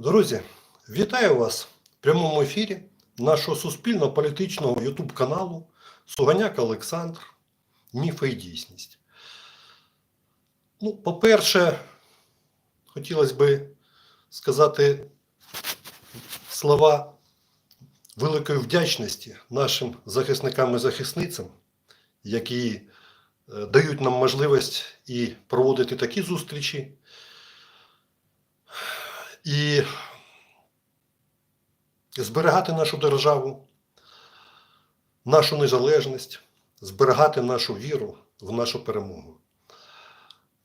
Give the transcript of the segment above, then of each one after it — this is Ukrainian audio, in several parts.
Друзі, вітаю вас в прямому ефірі нашого суспільного політичного ютуб каналу Суганяк Олександр. Міфи і дійсність. Ну, по-перше, хотілося би сказати слова великої вдячності нашим захисникам і захисницям, які е, дають нам можливість і проводити такі зустрічі, і зберігати нашу державу, нашу незалежність, зберігати нашу віру в нашу перемогу.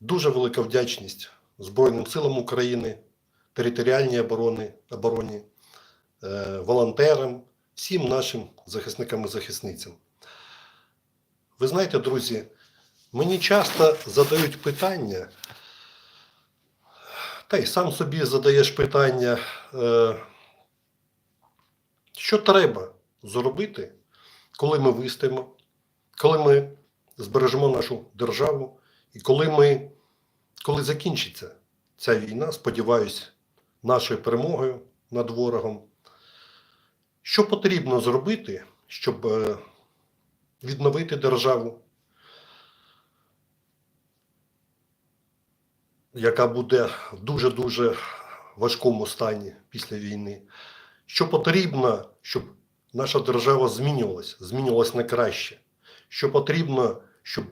Дуже велика вдячність Збройним силам України, територіальній обороні, обороні е, волонтерам, всім нашим захисникам і захисницям. Ви знаєте, друзі, мені часто задають питання, та й сам собі задаєш питання, е, що треба зробити, коли ми вистоїмо, коли ми збережемо нашу державу, і коли ми, коли закінчиться ця війна, сподіваюсь, нашою перемогою над ворогом. Що потрібно зробити, щоб е, відновити державу, яка буде в дуже-дуже важкому стані після війни? Що потрібно, щоб наша держава змінювалася, змінювалася на краще? Що потрібно, щоб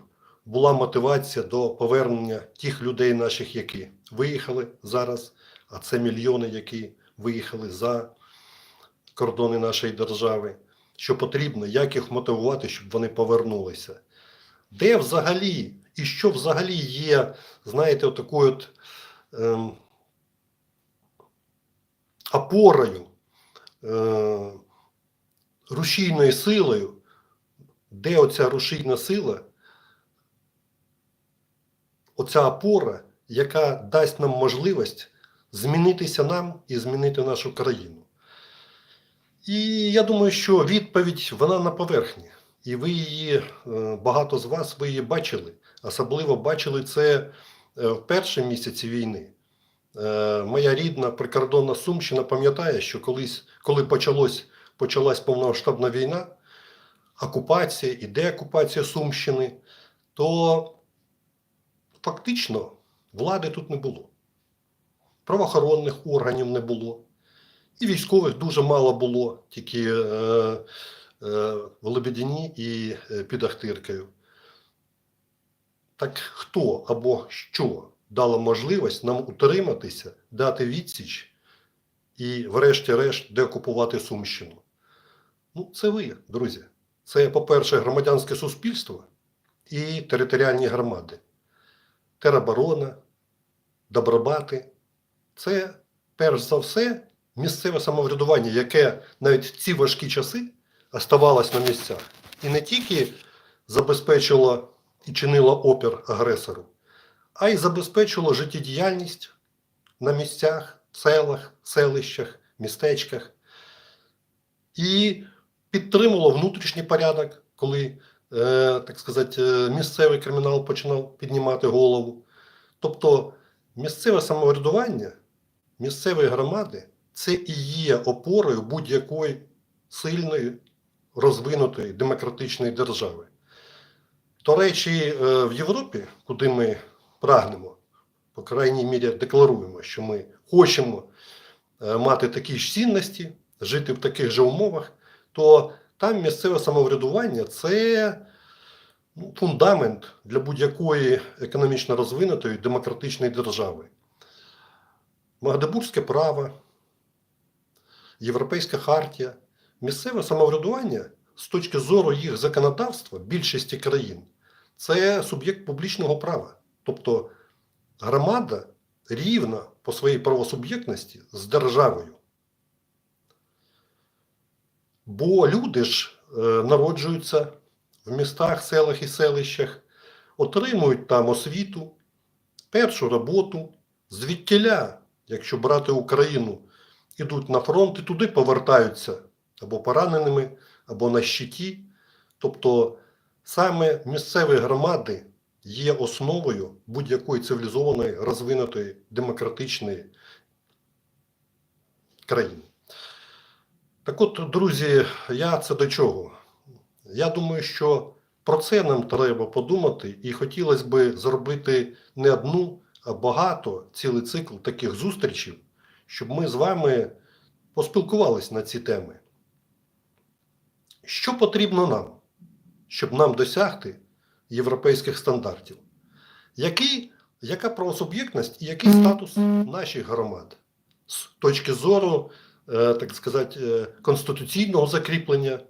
була мотивація до повернення тих людей наших, які виїхали зараз, а це мільйони, які виїхали за кордони нашої держави. Що потрібно, як їх мотивувати, щоб вони повернулися? Де взагалі і що взагалі є, знаєте, такою от ем, опорою, е, рушійною силою, де оця рушійна сила, оця опора, яка дасть нам можливість змінитися нам і змінити нашу країну. І я думаю, що відповідь вона на поверхні. І ви її, е, багато з вас ви її бачили. Особливо бачили це е, в перші місяці війни. Е, Моя рідна прикордонна Сумщина пам'ятає, що колись, коли почалось, почалась повномасштабна війна, окупація і деокупація Сумщини, то фактично влади тут не було. Правоохоронних органів не було. І військових дуже мало було, тільки е, е, в Лебедіні і е, під Ахтиркою. Так хто або що дало можливість нам утриматися, дати відсіч і, врешті-решт, деокупувати Сумщину? Ну, це ви, друзі. Це, по-перше, громадянське суспільство і територіальні громади. Тероборона, добробати. Це, перш за все, місцеве самоврядування, яке навіть в ці важкі часи оставалось на місцях. І не тільки забезпечило і чинило опір агресору, а й забезпечило життєдіяльність на місцях, селах, селищах, містечках. І підтримало внутрішній порядок, коли, е, так сказати, е, місцевий кримінал починав піднімати голову. Тобто місцеве самоврядування, місцеві громади це і є опорою будь-якої сильної, розвинутої демократичної держави. До речі, е, в Європі, куди ми прагнемо, по крайній мірі декларуємо, що ми хочемо е, мати такі ж цінності, жити в таких же умовах, то там місцеве самоврядування це ну, фундамент для будь-якої економічно розвинутої демократичної держави. Магдебурзьке право, Європейська хартія, місцеве самоврядування з точки зору їх законодавства більшості країн це суб'єкт публічного права. Тобто громада рівна по своїй правосуб'єктності з державою. Бо люди ж е, народжуються в містах, селах і селищах, отримують там освіту, першу роботу, звідтіля, якщо брати Україну, ідуть на фронт і туди повертаються або пораненими, або на щиті. Тобто саме місцеві громади є основою будь-якої цивілізованої, розвинутої, демократичної країни. Так от, друзі, я це до чого? Я думаю, що про це нам треба подумати, і хотілося б зробити не одну, а багато цілий цикл таких зустрічей, щоб ми з вами поспілкувалися на ці теми. Що потрібно нам, щоб нам досягти європейських стандартів? Який, яка правосуб'єктність і який статус наших громад з точки зору, е, так сказати, е, конституційного закріплення?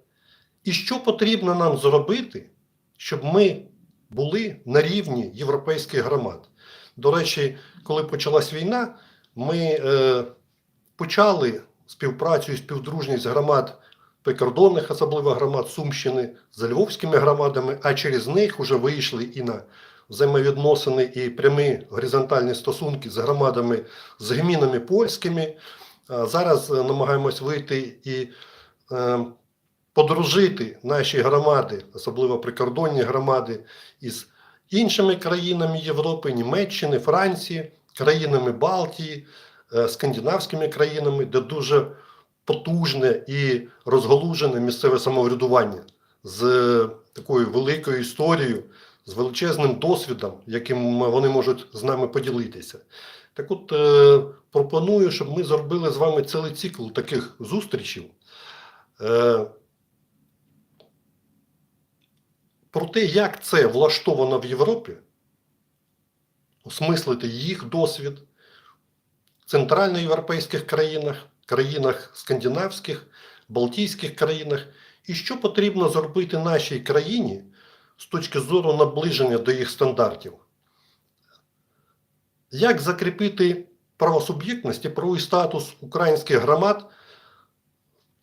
І що потрібно нам зробити, щоб ми були на рівні європейських громад? До речі, коли почалась війна, ми е, почали співпрацю і співдружність громад прикордонних, особливо громад Сумщини, з львовськими громадами, а через них вже вийшли і на взаємовідносини і прямі горизонтальні стосунки з громадами, з гмінами польськими. Зараз е, намагаємось вийти і е, подружити наші громади, особливо прикордонні громади, із іншими країнами Європи, Німеччини, Франції, країнами Балтії, е, скандинавськими країнами, де дуже потужне і розголужене місцеве самоврядування з такою великою історією, з величезним досвідом, яким вони можуть з нами поділитися. Так от е, пропоную, щоб ми зробили з вами цілий цикл таких зустрічей. Е, про те, як це влаштовано в Європі, осмислити їх досвід в центральноєвропейських країнах, країнах скандинавських, Балтійських країнах, і що потрібно зробити нашій країні з точки зору наближення до їх стандартів. Як закріпити правосуб'єктність і правовий статус українських громад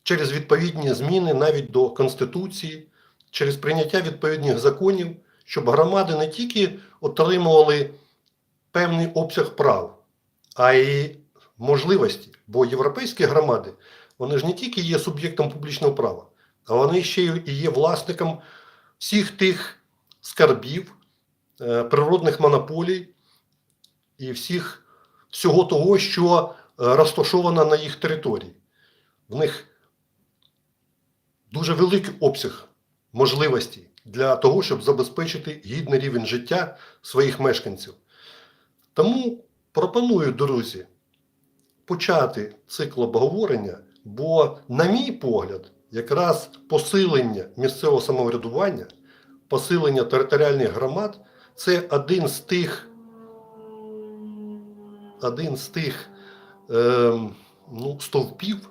через відповідні зміни навіть до Конституції, через прийняття відповідних законів, щоб громади не тільки отримували певний обсяг прав, а й можливості. Бо європейські громади вони ж не тільки є суб'єктом публічного права, а вони ще і є власником всіх тих скарбів, е, природних монополій і всіх, всього того, що е, розташовано на їх території. В них дуже великий обсяг можливостей для того, щоб забезпечити гідний рівень життя своїх мешканців. Тому пропоную, друзі, почати цикл обговорення, бо, на мій погляд, якраз посилення місцевого самоврядування, посилення територіальних громад це один з тих, один з тих е, ну, стовпів,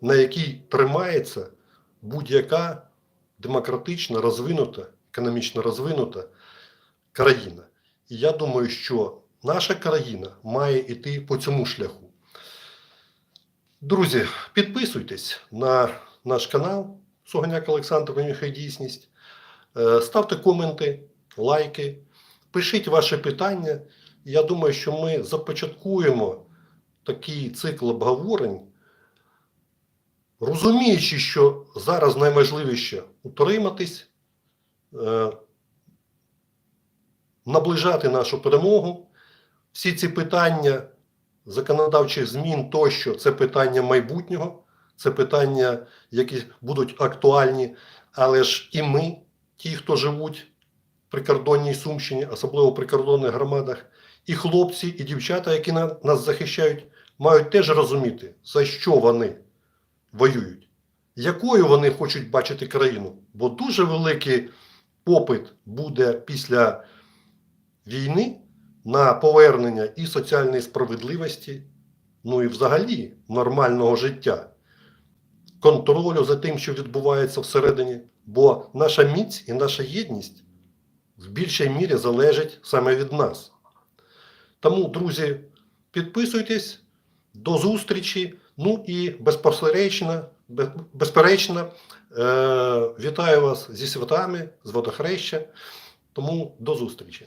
на який тримається будь-яка демократична, розвинута, економічно розвинута країна. І я думаю, що наша країна має йти по цьому шляху. Друзі, підписуйтесь на наш канал Суганяк Олександр Нехай Дійсність. Е, Ставте коменти, лайки, пишіть ваші питання. Я думаю, що ми започаткуємо такий цикл обговорень, розуміючи, що зараз найважливіше утриматись, е, наближати нашу перемогу. Всі ці питання законодавчих змін тощо це питання майбутнього, це питання, які будуть актуальні, але ж і ми, ті, хто живуть в прикордонній Сумщині, особливо в прикордонних громадах, і хлопці, і дівчата, які на- нас захищають, мають теж розуміти, за що вони воюють, якою вони хочуть бачити країну. Бо дуже великий попит буде після війни на повернення і соціальної справедливості, ну і взагалі нормального життя, контролю за тим, що відбувається всередині, бо наша міць і наша єдність в більшій мірі залежить саме від нас. Тому, друзі, підписуйтесь, до зустрічі. Ну і безпосередньо, безперечно, е, вітаю вас зі святами, з водохреща. Тому до зустрічі.